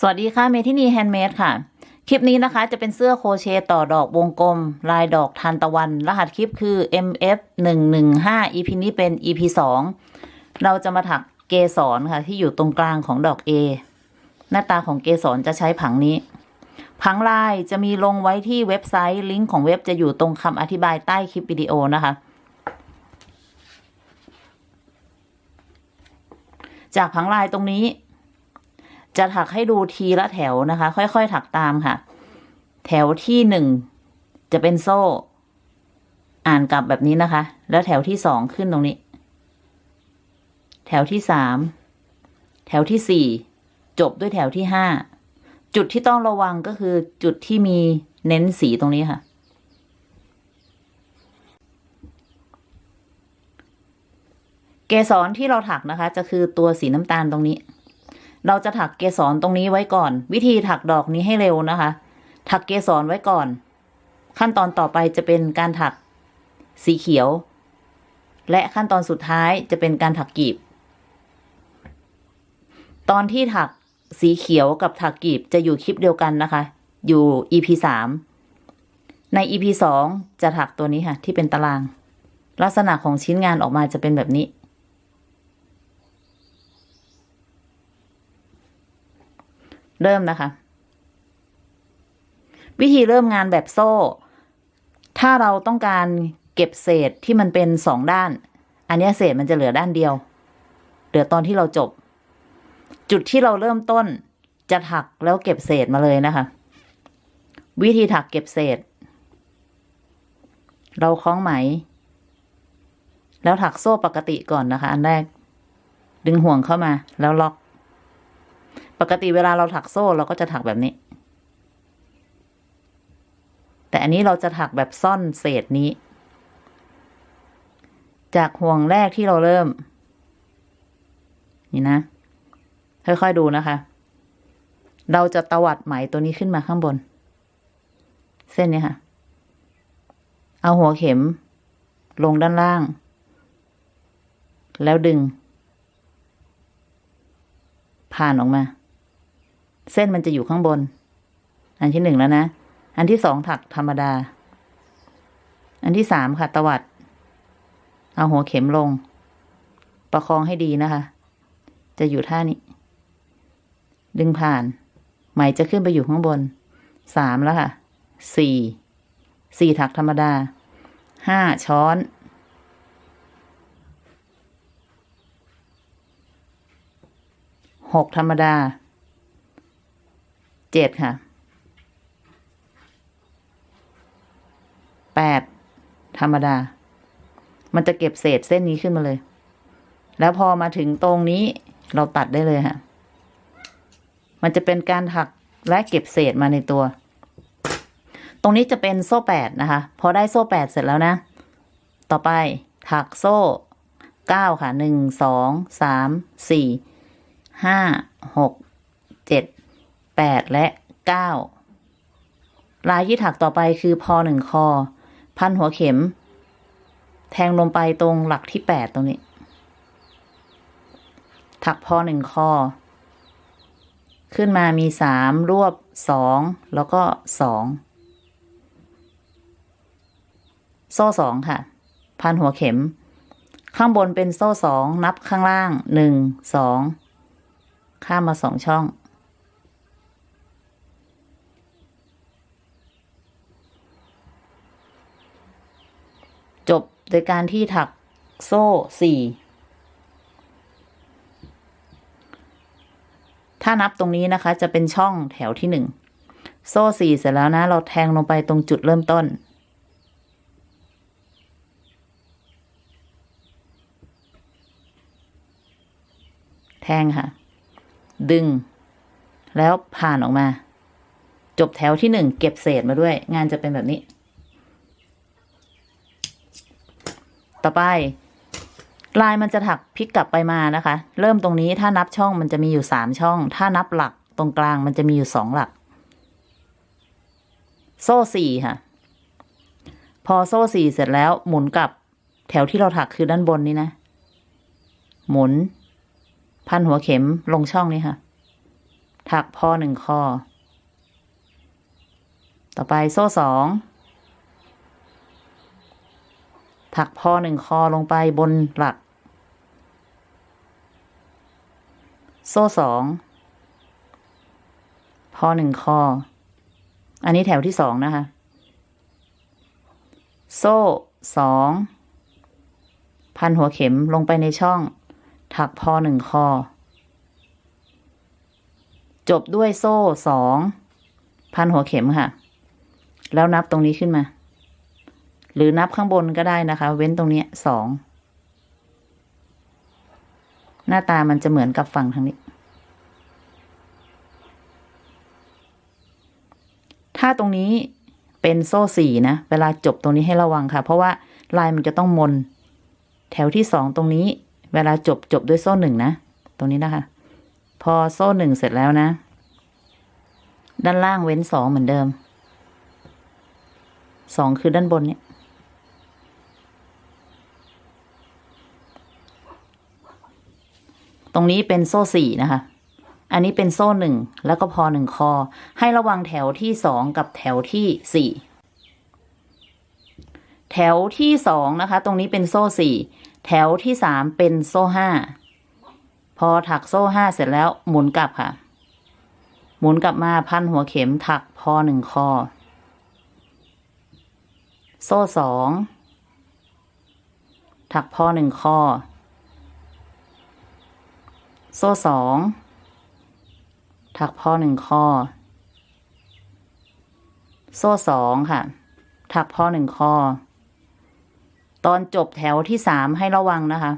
สวัสดีค่ะ เมทินีแฮนด์เมดค่ะ คลิปนี้นะคะจะเป็นเสื้อโคเชตต่อดอกวงกลม ลายดอกทานตะวัน รหัสคลิปคือ MF 1 1 5 EP นี้เป็น EP 2 เราจะมาถักเกสรค่ะ ที่อยู่ตรงกลางของดอก A หน้าตาของเกสรจะใช้ผังนี้ ผังลายจะมีลงไว้ที่เว็บไซต์ ลิงก์ของเว็บจะอยู่ตรงคำอธิบายใต้คลิปวิดีโอนะคะ จากผังลายตรงนี้ จะถักให้ดูทีละแถวนะคะ ค่อยๆถักตามค่ะ แถวที่หนึ่งจะเป็นโซ่ อ่านกลับแบบนี้นะคะ แล้วแถวที่สองขึ้นตรงนี้ แถวที่สามแถวที่สี่จบด้วยแถวที่ห้าจุดที่ต้องระวังก็คือจุดที่มีเน้นสีตรงนี้ค่ะ เกสรที่เราถักนะคะ จะคือตัวสีน้ำตาลตรงนี้ เราจะถักเกสรตรงนี้ไว้ก่อน วิธีถักดอกนี้ให้เร็วนะคะ ถักเกสรไว้ก่อน ขั้นตอนต่อไปจะเป็นการถักสีเขียว และขั้นตอนสุดท้ายจะเป็นการถักกีบ ตอนที่ถักสีเขียวกับถักกีบจะอยู่คลิปเดียวกันนะคะ อยู่ EP สามใน EP สองจะถักตัวนี้ค่ะ ที่เป็นตาราง ลักษณะของชิ้นงานออกมาจะเป็นแบบนี้ เริ่มนะคะ วิธีเริ่มงานแบบโซ่ ถ้าเราต้องการเก็บเศษที่มันเป็นสองด้าน อันนี้เศษมันจะเหลือด้านเดียว เหลือตอนที่เราจบ จุดที่เราเริ่มต้นจะถักแล้วเก็บเศษมาเลยนะคะ วิธีถักเก็บเศษ เราคล้องไหม แล้วถักโซ่ปกติก่อนนะคะ อันแรก ดึงห่วงเข้ามาแล้วล็อก ปกติเวลาเราถักโซ่เราก็จะถักแบบนี้ แต่อันนี้เราจะถักแบบซ่อนเศษนี้ จากห่วงแรกที่เราเริ่ม นี่นะ ค่อยๆดูนะคะ เราจะตวัดไหมตัวนี้ขึ้นมาข้างบน เส้นนี้ค่ะ เอาหัวเข็ม ลงด้านล่าง แล้วดึงผ่านออกมา เส้นมันจะอยู่ข้างบน อันที่หนึ่งแล้วนะ อันที่สองถักธรรมดา อันที่สามค่ะตวัด เอาหัวเข็มลง ประคองให้ดีนะคะ จะอยู่ท่านี้ ดึงผ่าน ไหมจะขึ้นไปอยู่ข้างบน สามแล้วค่ะ สี่ สี่ถักธรรมดา ห้าช้อนหกธรรมดา เจ็ดค่ะแปดธรรมดา มันจะเก็บเศษเส้นนี้ขึ้นมาเลย แล้วพอมาถึงตรงนี้เราตัดได้เลยค่ะ มันจะเป็นการถักและเก็บเศษมาในตัว ตรงนี้จะเป็นโซ่แปดนะคะ พอได้โซ่แปดเสร็จแล้วนะ ต่อไปถักโซ่เก้าค่ะหนึ่งสองสามสี่ห้าหกเจ็ด แปดและเก้าลายที่ถักต่อไปคือพอหนึ่งคอ พันหัวเข็ม แทงลงไปตรงหลักที่แปดตรงนี้ ถักพอหนึ่งคอ ขึ้นมามีสามรวบสองแล้วก็สองโซ่สองค่ะ พันหัวเข็ม ข้างบนเป็นโซ่สองนับข้างล่างหนึ่งสองข้ามมาสองช่อง จบ โดยการที่ถักโซ่สี่ถ้านับตรงนี้นะคะ จะเป็นช่องแถวที่หนึ่งโซ่สี่เสร็จแล้วนะ เราแทงลงไปตรงจุดเริ่มต้น แทงค่ะ ดึง แล้วผ่านออกมา จบแถวที่หนึ่งเก็บเศษมาด้วย งานจะเป็นแบบนี้ ต่อไป ลายมันจะถักพลิกกลับไปมานะคะ เริ่มตรงนี้ถ้านับช่องมันจะมีอยู่สามช่อง ถ้านับหลักตรงกลางมันจะมีอยู่สองหลัก โซ่สี่ค่ะ พอโซ่สี่เสร็จแล้วหมุนกลับ แถวที่เราถักคือด้านบนนี้นะ หมุน พันหัวเข็มลงช่องนี้ค่ะ ถักพอหนึ่งคอ ต่อไปโซ่สอง ถักพอหนึ่งคอลงไปบนหลัก โซ่สองพอหนึ่งคอ อันนี้แถวที่สองนะคะ โซ่สองพันหัวเข็มลงไปในช่อง ถักพอหนึ่งคอ จบด้วยโซ่สองพันหัวเข็มค่ะ แล้วนับตรงนี้ขึ้นมา หรือนับข้างบนก็ได้นะคะ เว้นตรงนี้สอง หน้าตามันจะเหมือนกับฝั่งทางนี้ ถ้าตรงนี้เป็นโซ่สี่นะ เวลาจบตรงนี้ให้ระวังค่ะ เพราะว่าลายมันจะต้องมน แถวที่สองตรงนี้ เวลาจบจบด้วยโซ่หนึ่งนะ ตรงนี้นะคะ พอโซ่หนึ่งเสร็จแล้วนะ ด้านล่างเว้นสองเหมือนเดิมสองคือด้านบนเนี่ย ตรงนี้เป็นโซ่สี่นะคะ อันนี้เป็นโซ่หนึ่งแล้วก็พอหนึ่งคอ ให้ระวังแถวที่สองกับแถวที่สี่แถวที่สองนะคะ ตรงนี้เป็นโซ่สี่แถวที่สามเป็นโซ่ห้าพอถักโซ่ห้าเสร็จแล้วหมุนกลับค่ะ หมุนกลับมาพันหัวเข็มถักพอหนึ่งคอ โซ่สองถักพอหนึ่งคอ โซ่สองถักพอหนึ่งคอโซ่สองค่ะ ถักพอหนึ่งคอตอนจบแถวที่สามให้ระวังนะคะ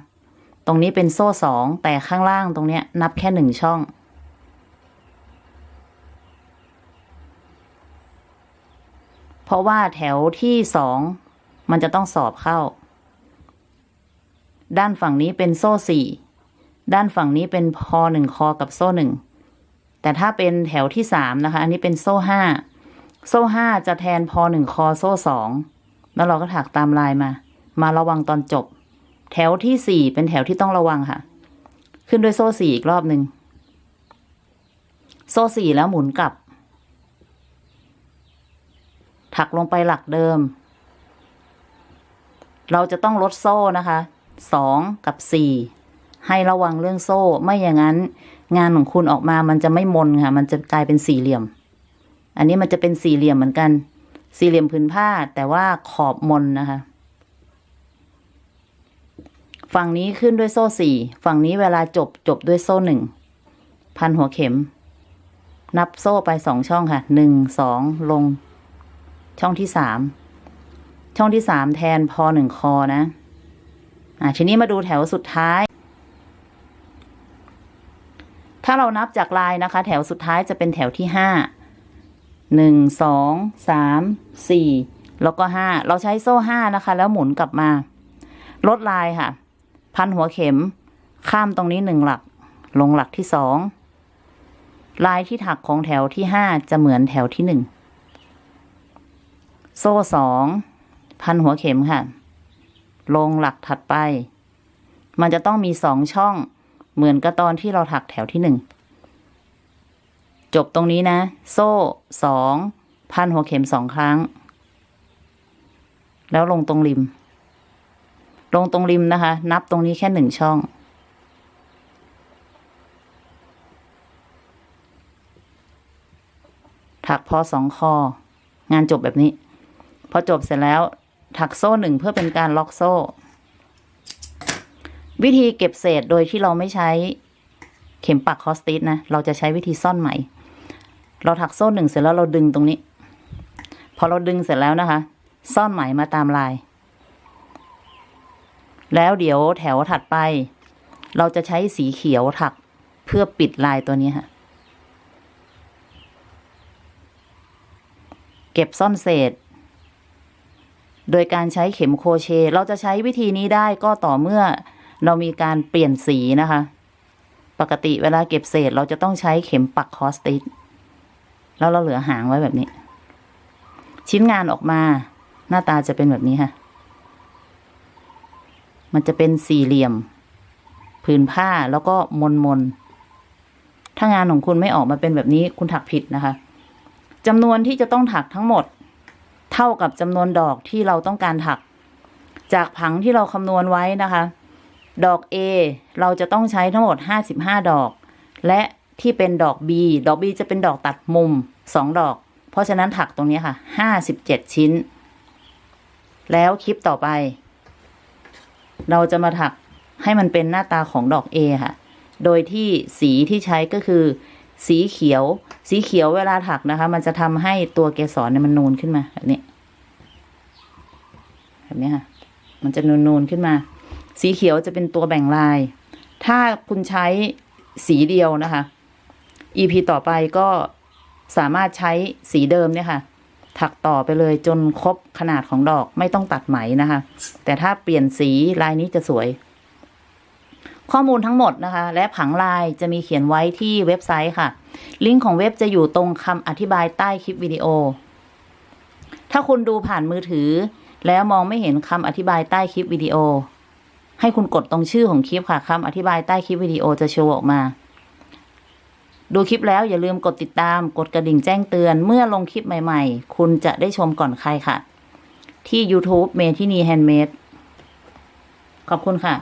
ตรงนี้เป็นโซ่สองแต่ข้างล่างตรงเนี้ย นับแค่หนึ่งช่องเพราะว่าแถวที่สองมันจะต้องสอบเข้า ด้านฝั่งนี้เป็นโซ่สี่ ด้านฝั่งนี้เป็นพอหนึ่งคอกับโซ่หนึ่งแต่ถ้าเป็นแถวที่สามนะคะ อันนี้เป็นโซ่ห้าโซ่ห้าจะแทนพอหนึ่งคอโซ่สองแล้วเราก็ถักตามลายมา มาระวังตอนจบ แถวที่สี่เป็นแถวที่ต้องระวังค่ะ ขึ้นด้วยโซ่สี่อีกรอบหนึ่งโซ่สี่แล้วหมุนกลับ ถักลงไปหลักเดิม เราจะต้องลดโซ่นะคะสองกับสี่ ให้ระวังเรื่องโซ่ ไม่อย่างนั้น งานของคุณออกมามันจะไม่มนค่ะ มันจะกลายเป็นสี่เหลี่ยม อันนี้มันจะเป็นสี่เหลี่ยมเหมือนกัน สี่เหลี่ยมผืนผ้า แต่ว่าขอบมนนะคะ ฝั่งนี้ขึ้นด้วยโซ่สี่ ฝั่งนี้เวลาจบจบด้วยโซ่หนึ่ง พันหัวเข็ม นับโซ่ไปสองช่องค่ะ หนึ่ง สอง ลง ช่องที่สาม ช่องที่สามแทนพอหนึ่งคอนะอะทีนี้มาดูแถวสุดท้าย ถ้าเรานับจากลายนะคะ แถวสุดท้ายจะเป็นแถวที่ห้าหนึ่งสองสามสี่แล้วก็ห้าเราใช้โซ่ห้านะคะ แล้วหมุนกลับมา ลดลายค่ะ พันหัวเข็ม ข้ามตรงนี้หนึ่งหลัก ลงหลักที่สองลายที่ถักของแถวที่ห้าจะเหมือนแถวที่หนึ่งโซ่สองพันหัวเข็มค่ะ ลงหลักถัดไป มันจะต้องมีสองช่อง เหมือนกับตอนที่เราถักแถวที่หนึ่ง จบตรงนี้นะ โซ่สองพันหัวเข็มสองครั้ง แล้วลงตรงริม ลงตรงริมนะคะ นับตรงนี้แค่หนึ่งช่อง ถักพอสองคอ งานจบแบบนี้ พอจบเสร็จแล้วถักโซ่หนึ่งเพื่อเป็นการล็อกโซ่ วิธีเก็บเศษโดยที่เราไม่ใช้เข็มปักคอสติสนะ เราจะใช้วิธีซ่อนไหม เราถักโซ่หนึ่งเสร็จแล้วเราดึงตรงนี้ พอเราดึงเสร็จแล้วนะคะ ซ่อนไหมมาตามลาย แล้วเดี๋ยวแถวถัดไป เราจะใช้สีเขียวถักเพื่อปิดลายตัวนี้ค่ะ เก็บซ่อนเศษ โดยการใช้เข็มโครเชต์เราจะใช้วิธีนี้ได้ก็ต่อเมื่อ เรามีการเปลี่ยนสีนะคะ ปกติเวลาเก็บเศษเราจะต้องใช้เข็มปักคอสติกแล้วเราเหลือหางไว้แบบนี้ ชิ้นงานออกมา หน้าตาจะเป็นแบบนี้ค่ะ มันจะเป็นสี่เหลี่ยม ผืนผ้าแล้วก็มนมนถ้างานของคุณไม่ออกมาเป็นแบบนี้คุณถักผิดนะคะจำนวนที่จะต้องถักทั้งหมด เท่ากับจำนวนดอกที่เราต้องการถัก จากผังที่เราคำนวณไว้นะคะ ดอก A เราจะต้องใช้ทั้งหมด 55 ดอก และที่เป็นดอก B ดอก B จะเป็นดอกตัดมุม 2 ดอก เพราะฉะนั้นถักตรงนี้ค่ะ 57 ชิ้น แล้วคลิปต่อไป เราจะมาถักให้มันเป็นหน้าตาของดอก A ค่ะ โดยที่สีที่ใช้ก็คือ สีเขียว สีเขียวเวลาถักนะคะ มันจะทำให้ตัวเกสรเนี่ยมันนูนขึ้นมาแบบนี้แบบนี้ค่ะ มันจะนูนๆขึ้นมา สีเขียวจะเป็นตัวแบ่งลาย ถ้าคุณใช้สีเดียวนะคะ EP ต่อไปก็สามารถใช้สีเดิมเนี่ยค่ะ ถักต่อไปเลยจนครบขนาดของดอกไม่ต้องตัดไหมนะคะ แต่ถ้าเปลี่ยนสีลายนี้จะสวย ข้อมูลทั้งหมดนะคะ และผังลายจะมีเขียนไว้ที่เว็บไซต์ค่ะ ลิงก์ของเว็บจะอยู่ตรงคำอธิบายใต้คลิปวิดีโอ ถ้าคุณดูผ่านมือถือ แล้วมองไม่เห็นคำอธิบายใต้คลิปวิดีโอ ให้คุณกดตรงชื่อของคลิปค่ะคำอธิบายใต้คลิปวิดีโอจะโชว์ออกมา ดูคลิปแล้วอย่าลืมกดติดตาม กดกระดิ่งแจ้งเตือน เมื่อลงคลิปใหม่ๆ คุณจะได้ชมก่อนใครค่ะ ที่ YouTube เมทินีแฮนด์เมดขอบคุณค่ะ